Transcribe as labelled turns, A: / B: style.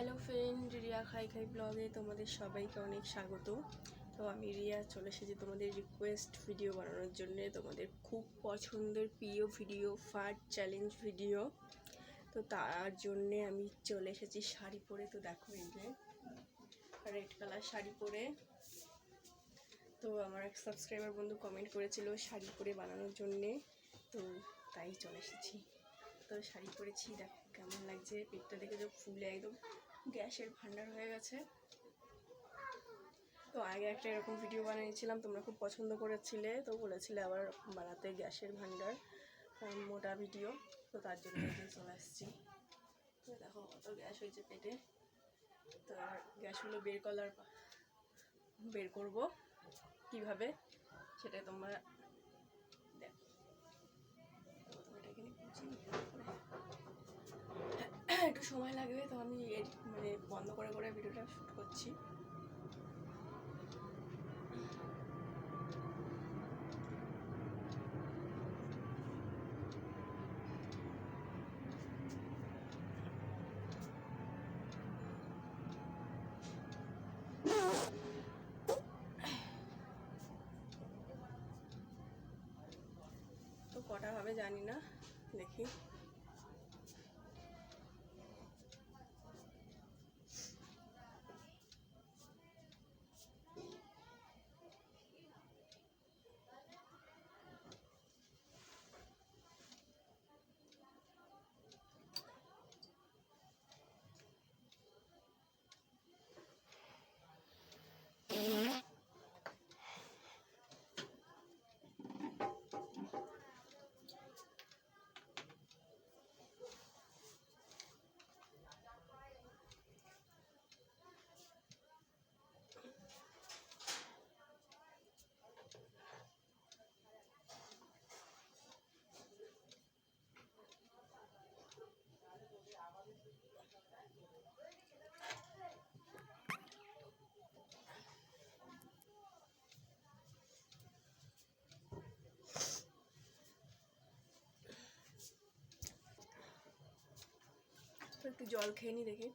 A: Friend Riya খাই খাই ব্লগে তোমাদের সবাইকে অনেক স্বাগত। তো আমি রিয়া, চলে এসেছি তোমাদের রিকোয়েস্ট ভিডিও বানানোর জন্য। তোমাদের খুব পছন্দের প্রিয় ভিডিও ফাট চ্যালেঞ্জ ভিডিও তো তার জন্যে আমি চলে এসেছি শাড়ি পরে। তো দেখো এই যে রেড কালার শাড়ি পরে। তো আমার এক সাবস্ক্রাইবার বন্ধু কমেন্ট করেছিল শাড়ি পরে বানানোর জন্যে। তো তাই চলে এসেছি। তো শাড়ি পরেছি, দেখো কেমন লাগছে। পেটটা দেখে যে ফুলে একদম গ্যাসের ভান্ডার হয়ে গেছে। তো আগে একটা এরকম ভিডিও বানিয়েছিলাম তোমরা খুব পছন্দ করেছিলে তো বলেছিলে আবার বানাতে গ্যাসের ভান্ডার মোটা ভিডিও তো তার জন্য চলে আসছি। তো দেখো কত গ্যাস হয়েছে পেটে। তো আর গ্যাসগুলো বের করার বের করব কীভাবে সেটা তোমরা একটু সময় লাগবে, তো আমি edit মানে বন্ধ করে করে ভিডিওটা শ্যুট করছি। কটা হবে জানি না, দেখি। একটু জল খেয়ে নি দেখি।